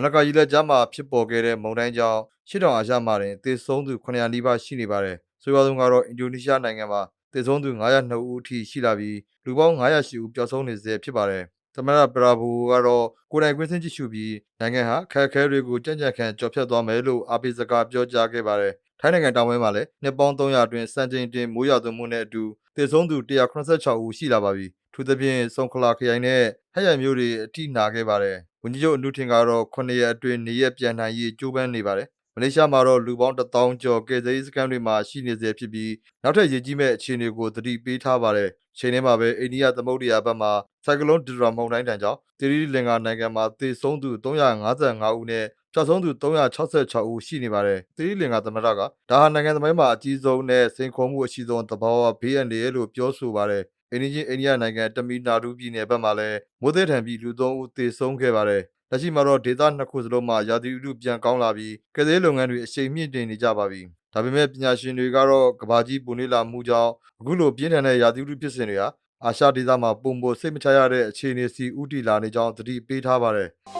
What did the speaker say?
မလကာကြီးလက်ကြားမှာဖြစ်ပေါ်ခဲ့တဲ့မုန်တိုင်းကြောင့်ရှစ်တောင်အာရှမှာတင်သေဆုံးသူ900နီးပါးရှိနေပါတယ်။ဆိုရွာဆုံးကတော့အင်ဒိုနီးရှားနိုင်ငံမှာသေဆုံးသူ902ဦးအထိရှိလာပြီးလူပေါင်း908ဦးပျောက်ဆုံးနေဆဲဖြစ်ပါတယ်။ သမရပရာဘူကတော့ကိုယ်တိုင်ကွင်းဆင်းကြည့်ရှုပြီးနိုင်ငံဟာခက်အခဲတွေကိုကြံ့ကြံ့ခံကြော်ဖြတ်သွားမယ်လို့အားပေးစကားပြောကြားခဲ့ပါတယ်။ထိုင်းနိုင်ငံတောင်ပိုင်းမှာလည်းနှစ်ပေါင်း300အတွင်းစံချိန်တင်မိုးရွာသွန်းမှုနဲ့အတူသေဆုံးသူ186ဦးရှိလာပါပြီ။ထူးသဖြင့်ဆုံခလာခရိုင်နဲ့ဟက်ရိုင်မြို့တွေအထိနာခဲ့ပါတယ်။ဝန်ကြီးချုပ်အနုထင်ကတော့9ရက်အတွင်းနေရက်ပြန်နိုင်ရေးကြိုးပမ်းနေပါတယ်။မ လေးရှားမှာတော့လူပေါင်း1000ကျော်ကယ်ဆယ်ရေးစခန်းတွေမှာရှိနေစေဖြစ်ပြီးနောက်ထပ်ရည်ကြီးမဲ့အခြေအနေကိုသတိပေးထားပါတယ်။ချိန်ထဲမှာပဲအိန္ဒိယသမုဒ္ဒရာဘက်မှာဆိုင်ကလုန်းဒီဒရာမုန်တိုင်းတန်ကြောင့်သီရိလင်္ကာနိုင်ငံမှာသေဆုံးသူ355ဦးနဲ့ပျောက်ဆုံးသူ366ဦးရှိနေပါတယ်။သီရိလင်္ကာသမ္မတကဒါဟာနိုင်ငံသမိုင်းမှာအကြီးဆုံးနဲ့စိန်ခေါ်မှုအရှိဆုံးသဘာဝဘေးအန္တရာယ်လို့ပြောဆိုပါတယ်။အိန္ဒိယအိန္ဒိယနိုင်ငံတမီနာဒူပြည်နယ်ဘက်မှာလည်းမိုးသည်ထန်ပြီးလူ3ဦးသေဆုံးခဲ့ပါတယ်။ လက်ရှိမှာတော့ဒေသနှစ်ခုစလုံးမှာရာသီဥတုပြန်ကောင်းလာပြီးကယ်ဆယ်ရေးလုပ်ငန်းတွေအရှိန်မြင့်တင်နေကြပါပြီ။ဒါပေမဲ့ပညာရှင်တွေကတော့ကဘာကြီးပူနေလာမှုကြောင့်အခုလိုပြင်းထန်တဲ့ရာသီဥတုဖြစ်စဉ်တွေဟာအာရှဒေသမှာပုံပေါ်စိတ်မချရတဲ့အခြေအနေစီဥတီလာနေကြောင်းသတိပေးထားပါတယ်။